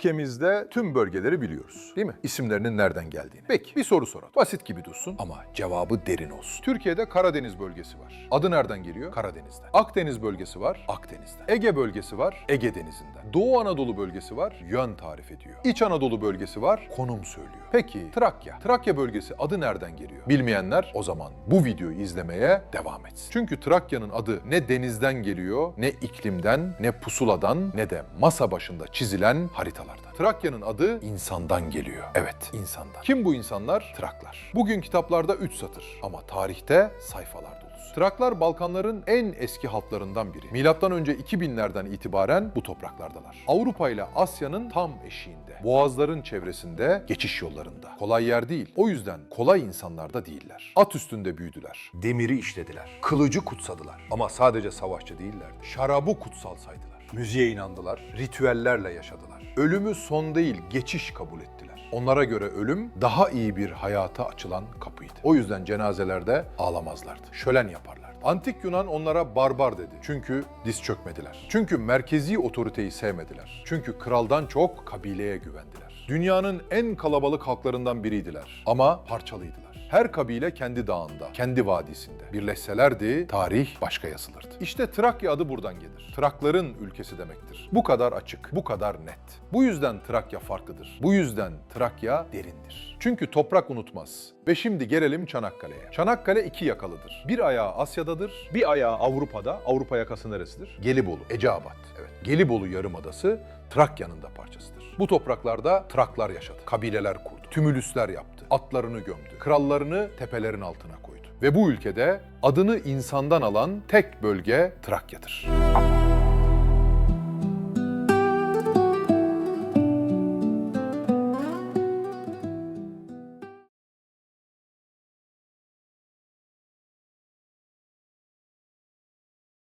Ülkemizde tüm bölgeleri biliyoruz değil mi? İsimlerinin nereden geldiğini. Peki bir soru soralım. Basit gibi dursun ama cevabı derin olsun. Türkiye'de Karadeniz bölgesi var. Adı nereden geliyor? Karadeniz'den. Akdeniz bölgesi var. Akdeniz'den. Ege bölgesi var. Ege Denizi'nden. Doğu Anadolu bölgesi var. Yön tarif ediyor. İç Anadolu bölgesi var. Konum söylüyor. Peki Trakya. Trakya bölgesi adı nereden geliyor? Bilmeyenler o zaman bu videoyu izlemeye devam etsin. Çünkü Trakya'nın adı ne denizden geliyor, ne iklimden, ne pusuladan, ne de masa başında çizilen haritalardan. Trakya'nın adı insandan geliyor. Evet, insandan. Kim bu insanlar? Traklar. Bugün kitaplarda 3 satır ama tarihte sayfalar dolusu. Traklar Balkanların en eski halklarından biri. Milattan önce 2000'lerden itibaren bu topraklardalar. Avrupa ile Asya'nın tam eşiğinde. Boğazların çevresinde, geçiş yollarında. Kolay yer değil. O yüzden kolay insanlar da değiller. At üstünde büyüdüler. Demiri işlediler. Kılıcı kutsadılar. Ama sadece savaşçı değillerdi. Şarabı kutsal saydılar. Müziğe inandılar. Ritüellerle yaşadılar. Ölümü son değil, geçiş kabul ettiler. Onlara göre ölüm daha iyi bir hayata açılan kapıydı. O yüzden cenazelerde ağlamazlardı. Şölen yaparlardı. Antik Yunan onlara barbar dedi. Çünkü diz çökmediler. Çünkü merkezi otoriteyi sevmediler. Çünkü kraldan çok kabileye güvendiler. Dünyanın en kalabalık halklarından biriydiler ama parçalıydılar. Her kabile kendi dağında, kendi vadisinde. Birleşselerdi tarih başka yazılırdı. İşte Trakya adı buradan gelir. Trakların ülkesi demektir. Bu kadar açık, bu kadar net. Bu yüzden Trakya farklıdır. Bu yüzden Trakya derindir. Çünkü toprak unutmaz. Ve şimdi gelelim Çanakkale'ye. Çanakkale iki yakalıdır. Bir ayağı Asya'dadır, bir ayağı Avrupa'da. Avrupa yakası neresidir? Gelibolu, Eceabat. Evet, Gelibolu Yarımadası Trakya'nın da parçasıdır. Bu topraklarda Traklar yaşadı, kabileler kurdu, tümülüsler yaptı, atlarını gömdü, krallarını tepelerin altına koydu. Ve bu ülkede adını insandan alan tek bölge Trakya'dır.